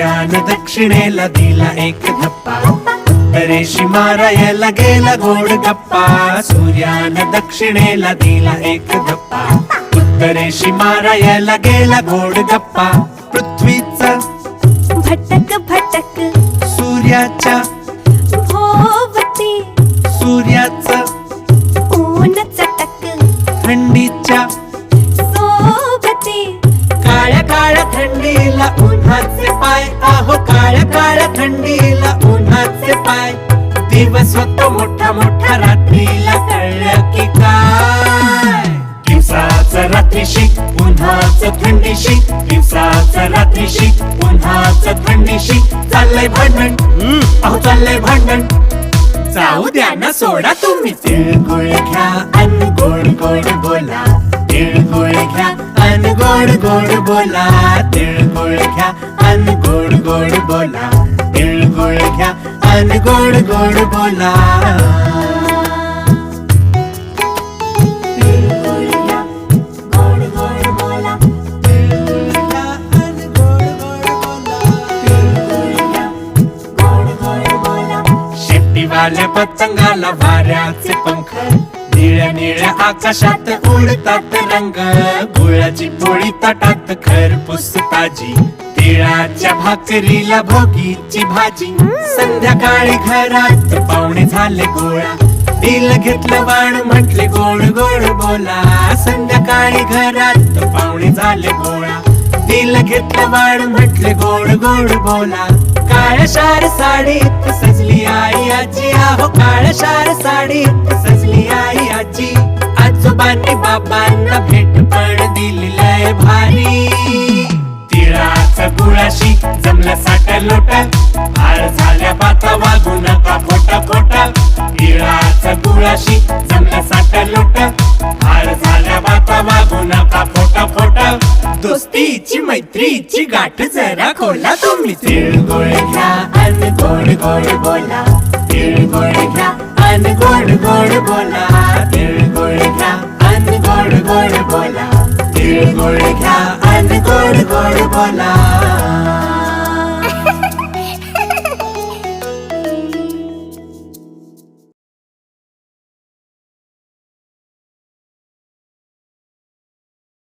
दक्षिणेला दिला एक धप्पा. उत्तरेशी मारायला गेला गोड गप्पा. सूर्यानं दक्षिणेला दिला एक धप्पा. उत्तरेशी मारायला गेला गोड गप्पा. पृथ्वीचा भटक भटक. सूर्याच्या भोवती. सूर्याचं ऊन चटक. थंडीच्या सोबती. काळ्या काळ्या थंडीला उन्हाचे दिवस होतो मोठा मोठा रात्रीला कळलं की काय? दिवसाचं रात्रीशी उन्हाचं थंडीशी दिवसाचं रात्रीशी उन्हाचं थंडीशी चाललंय भांडण. अहो चाललंय भांडण. जाऊ द्या ना सोडा तुम्ही. तिळगुळ घ्या अन गोड गोड बोला. तिळगुळ घ्या अन गोड गोड बोला. तिळगुळ घ्या अन गोड गोड बोला. घ्या गोड गोड बोला तिळगुळ गोड गोड बोला. शेपटीवाल्या पतंगाला वाऱ्याचे पंख. निळ्या निळ्या आकाशात उडतात रंग. गुळाची पोळी ताटात खरपूस ताजी. तिळाच्या भाकरीला भोगीची भाजी. संध्याकाळी घरात पाहुणे झाले गोळा. दिल घेतलं बाण म्हटले गोड गोड बोला. संध्याकाळी घरात पाहुणे झाले गोळा. दिल घेतलं बाण म्हटले गोड गोड बोला. काळशार शार साडीत सजली आई आजी. आहो काळशार शार साडीत सजली आई आजी. आजोबांनी बाबांना भेट पण दिली लय भारी. लोट. आळ झाल्या बाता वागू नका फोटा फोटा तिळाचा गुळाशी जमलं साठ लोट. आळ झाल्या बाता वागू नका फोटा फोटा दोस्तीची मैत्रीची गाठ जरा खोला तुम्ही. तिळगुळ घ्या अन गोड गोड बोला. तिळगुळ घ्या अन गोड गोड बोला. तिळगुळ घ्या अन गोड गोड बोला. तिळगुळ घ्या अन गोड गोड बोला.